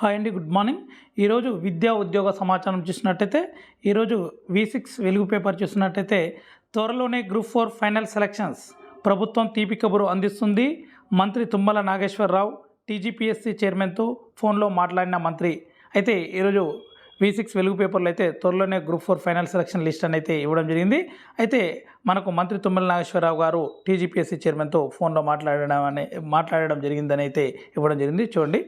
Hi అండి good morning. ఈరోజు విద్యా ఉద్యోగ సమాచారం చూసినట్టయితే ఈరోజు వి సిక్స్ వెలుగు పేపర్ చూసినట్టయితే త్వరలోనే గ్రూప్ ఫోర్ ఫైనల్ సెలక్షన్స్ ప్రభుత్వం తీపి కబురు అందిస్తుంది. మంత్రి తుమ్మల నాగేశ్వరరావు టీజీపీఎస్సీ చైర్మన్తో ఫోన్లో మాట్లాడిన మంత్రి. అయితే ఈరోజు వి సిక్స్ వెలుగు పేపర్లో అయితే త్వరలోనే group four final selection list అని అయితే ఇవ్వడం జరిగింది. అయితే మనకు మంత్రి తుమ్మల నాగేశ్వరరావు గారు టీజీపీఎస్సీ చైర్మన్తో ఫోన్లో మాట్లాడడం అనే మాట్లాడడం జరిగిందని అయితే ఇవ్వడం జరిగింది. చూడండి.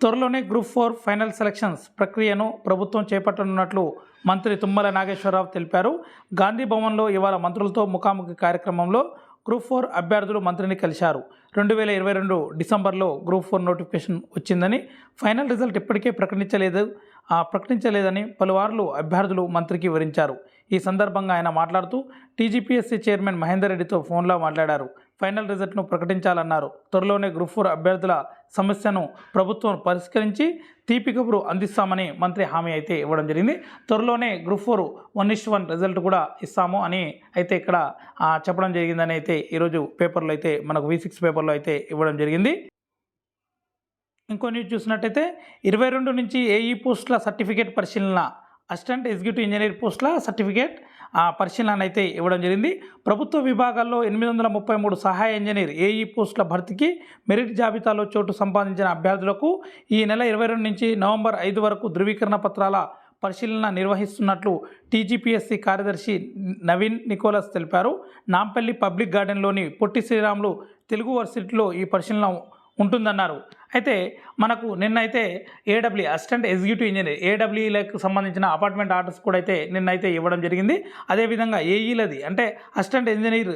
త్వరలోనే గ్రూప్ ఫోర్ ఫైనల్ సెలక్షన్స్ ప్రక్రియను ప్రభుత్వం చేపట్టనున్నట్లు మంత్రి తుమ్మల నాగేశ్వరరావు తెలిపారు. గాంధీ భవన్లో ఇవాళ మంత్రులతో ముఖాముఖి కార్యక్రమంలో గ్రూప్ ఫోర్ అభ్యర్థులు మంత్రిని కలిశారు. రెండు వేల ఇరవై రెండు డిసెంబర్లో గ్రూప్ ఫోర్ నోటిఫికేషన్ వచ్చిందని ఫైనల్ రిజల్ట్ ఇప్పటికే ప్రకటించలేదు. ఆ, ప్రకటించలేదని పలువార్లు అభ్యర్థులు మంత్రికి వివరించారు. ఈ సందర్భంగా ఆయన మాట్లాడుతూ టీజీపీఎస్సీ చైర్మన్ మహేందర్ రెడ్డితో ఫోన్లో మాట్లాడారు. ఫైనల్ రిజల్ట్ను ప్రకటించాలన్నారు. త్వరలోనే గ్రూప్ ఫోర్ అభ్యర్థుల సమస్యను ప్రభుత్వం పరిష్కరించి తీపి కబురు అందిస్తామని మంత్రి హామీ అయితే ఇవ్వడం జరిగింది. త్వరలోనే group four one is one result కూడా ఇస్తాము అని అయితే ఇక్కడ చెప్పడం జరిగిందని అయితే ఈరోజు పేపర్లో అయితే మనకు వి సిక్స్ పేపర్లో అయితే ఇవ్వడం జరిగింది. ఇంకో న్యూస్ చూసినట్టయితే ఇరవై రెండు నుంచి ఏఈ పోస్టుల సర్టిఫికేట్ పరిశీలన అసిస్టెంట్ ఎగ్జిక్యూటివ్ ఇంజనీర్ పోస్టుల సర్టిఫికేట్ ఆ, పరిశీలన అయితే ఇవ్వడం జరిగింది. ప్రభుత్వ విభాగాల్లో ఎనిమిది వందల ముప్పై మూడు సహాయ ఇంజనీర్ ఏఈ పోస్టుల భర్తీకి మెరిట్ జాబితాలో చోటు సంపాదించిన అభ్యర్థులకు ఈ నెల ఇరవై రెండు నుంచి నవంబర్ ఐదు వరకు ధృవీకరణ పత్రాల పరిశీలన నిర్వహిస్తున్నట్లు టీజీపీఎస్సీ కార్యదర్శి నవీన్ నికోలస్ తెలిపారు. నాంపల్లి పబ్లిక్ గార్డెన్లోని పొట్టి శ్రీరాములు తెలుగు వర్సిటీలో ఈ పరిశీలన ఉంటుందన్నారు. అయితే మనకు నిన్నైతే A W assistant executive engineer ఏడబ్ల్యూలకు సంబంధించిన అపార్ట్మెంట్ ఆర్డర్స్ కూడా అయితే నిన్నైతే ఇవ్వడం జరిగింది. అదేవిధంగా ఏఈలది అంటే అసిస్టెంట్ ఇంజనీర్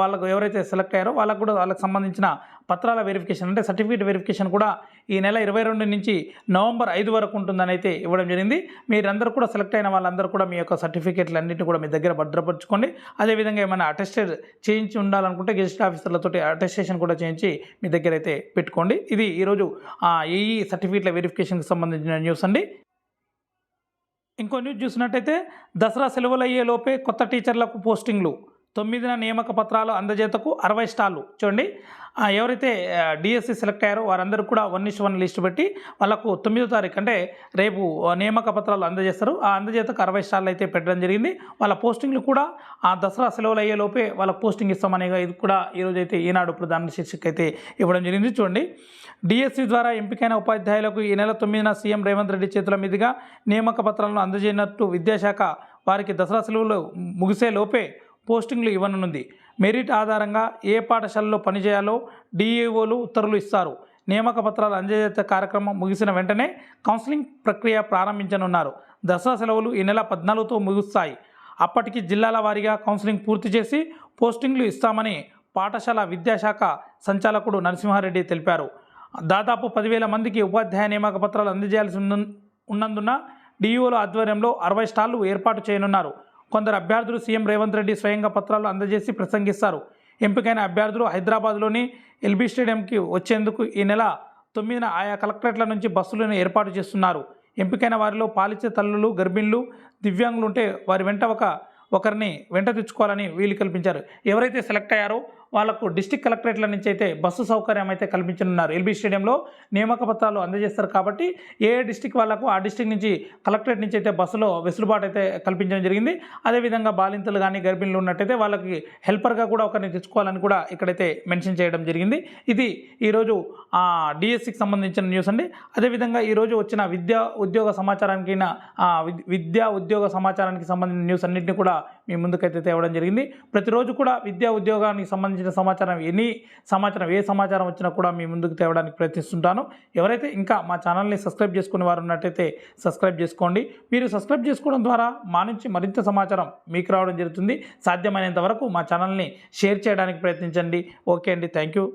వాళ్ళకు ఎవరైతే సెలెక్ట్ అయ్యారో వాళ్ళకు కూడా వాళ్ళకి సంబంధించిన పత్రాల వెరిఫికేషన్ అంటే సర్టిఫికేట్ వెరిఫికేషన్ కూడా ఈ నెల ఇరవై రెండు నుంచి నవంబర్ ఐదు వరకు ఉంటుందని అయితే ఇవ్వడం జరిగింది. మీరందరూ కూడా సెలెక్ట్ అయిన వాళ్ళందరూ కూడా మీ యొక్క సర్టిఫికేట్లు అన్నింటినీ కూడా మీ దగ్గర భద్రపరచుకోండి. అదేవిధంగా ఏమైనా అటెస్టెడ్ చేయించి ఉండాలనుకుంటే గెజిట్ ఆఫీసర్లతో అటెస్టేషన్ కూడా చేయించి మీ దగ్గర అయితే పెట్టుకోండి. ఇది ఈరోజు ఏఈ సర్టిఫికేట్ల వెరిఫికేషన్కి సంబంధించిన న్యూస్ అండి. ఇంకో న్యూస్ చూసినట్టయితే దసరా సెలవులు అయ్యే లోపే కొత్త టీచర్లకు పోస్టింగ్లు. తొమ్మిదిన నియామక పత్రాలు అందజేతకు అరవై స్టార్లు. చూడండి. ఎవరైతే డిఎస్సి సెలెక్ట్ అయ్యారో వారందరూ కూడా వన్ ఇష్ వన్ లిస్ట్ పెట్టి వాళ్ళకు తొమ్మిదో తారీఖు అంటే రేపు నియామక పత్రాలు అందజేస్తారు. ఆ అందజేతకు అరవై స్టార్లు అయితే పెట్టడం జరిగింది. వాళ్ళ పోస్టింగ్లు కూడా ఆ దసరా సెలవులు అయ్యే లోపే వాళ్ళ పోస్టింగ్ ఇస్తామనే ఇది కూడా ఈరోజు అయితే ఈనాడు ప్రధాన శీర్షిక అయితే ఇవ్వడం జరిగింది. చూడండి. డిఎస్సి ద్వారా ఎంపికైన ఉపాధ్యాయులకు ఈ నెల తొమ్మిదిన సీఎం రేవంత్ రెడ్డి చేతుల మీదుగా నియామక పత్రాలను అందజేయనట్టు విద్యాశాఖ వారికి దసరా సెలవులు ముగిసే లోపే పోస్టింగ్లు ఇవ్వనుంది. మెరిట్ ఆధారంగా ఏ పాఠశాలలో పనిచేయాలో డిఈఓలు ఉత్తర్వులు ఇస్తారు. నియామక పత్రాలు అందజేత కార్యక్రమం ముగిసిన వెంటనే కౌన్సిలింగ్ ప్రక్రియ ప్రారంభించనున్నారు. దసరా సెలవులు ఈ నెల పద్నాలుగుతో ముగుస్తాయి. అప్పటికి జిల్లాల వారీగా కౌన్సిలింగ్ పూర్తి చేసి పోస్టింగ్లు ఇస్తామని పాఠశాల విద్యాశాఖ సంచాలకుడు నరసింహారెడ్డి తెలిపారు. దాదాపు పదివేల మందికి ఉపాధ్యాయ నియామక పత్రాలు అందజేయాల్సి ఉన్నందున డిఈఓల ఆధ్వర్యంలో అరవై స్టాళ్ళు ఏర్పాటు చేయనున్నారు. కొందరు అభ్యర్థులు సీఎం రేవంత్ రెడ్డి స్వయంగా పత్రాలు అందజేసి ప్రసంగిస్తారు. ఎంపికైన అభ్యర్థులు హైదరాబాద్లోని ఎల్బీ స్టేడియంకి వచ్చేందుకు ఈ నెల తొమ్మిదిన ఆయా కలెక్టరేట్ల నుంచి బస్సులను ఏర్పాటు చేస్తున్నారు. ఎంపికైన వారిలో పాలిచ్చే తల్లులు గర్భిణులు దివ్యాంగులు ఉంటే వారి వెంట ఒక ఒకరిని వెంట తెచ్చుకోవాలని వీలు కల్పించారు. ఎవరైతే సెలెక్ట్ అయ్యారో వాళ్ళకు డిస్టిక్ కలెక్టరేట్ల నుంచి అయితే బస్సు సౌకర్యం అయితే కల్పించనున్నారు. ఎల్బీ స్టేడియంలో నియామక పత్రాలు అందజేస్తారు కాబట్టి ఏ డిస్టిక్ వాళ్ళకు ఆ డిస్టిక్ నుంచి కలెక్టరేట్ నుంచి అయితే బస్సులో వెసులుబాటు అయితే కల్పించడం జరిగింది. అదేవిధంగా బాలింతలు కానీ గర్భిణులు ఉన్నట్టయితే వాళ్ళకి హెల్పర్గా కూడా ఒకరిని తెచ్చుకోవాలని కూడా ఇక్కడైతే మెన్షన్ చేయడం జరిగింది. ఇది ఈరోజు డిఎస్సికి సంబంధించిన న్యూస్ అండి. అదేవిధంగా ఈరోజు వచ్చిన విద్యా ఉద్యోగ సమాచారానికి విద్యా ఉద్యోగ సమాచారానికి సంబంధించిన న్యూస్ అన్నింటినీ కూడా మీ ముందుకైతే తేవడం జరిగింది. ప్రతిరోజు కూడా విద్యా ఉద్యోగానికి సంబంధించి సంబంధించిన సమాచారం ఎన్ని సమాచారం ఏ సమాచారం వచ్చినా కూడా మీ ముందుకు తేవడానికి ప్రయత్నిస్తుంటాను. ఎవరైతే ఇంకా మా ఛానల్ని సబ్స్క్రైబ్ చేసుకునే వారు ఉన్నట్టయితే సబ్స్క్రైబ్ చేసుకోండి. మీరు సబ్స్క్రైబ్ చేసుకోవడం ద్వారా మా నుంచి మరింత సమాచారం మీకు రావడం జరుగుతుంది. సాధ్యమైనంత వరకు మా ఛానల్ని షేర్ చేయడానికి ప్రయత్నించండి. ఓకే అండి. Thank you.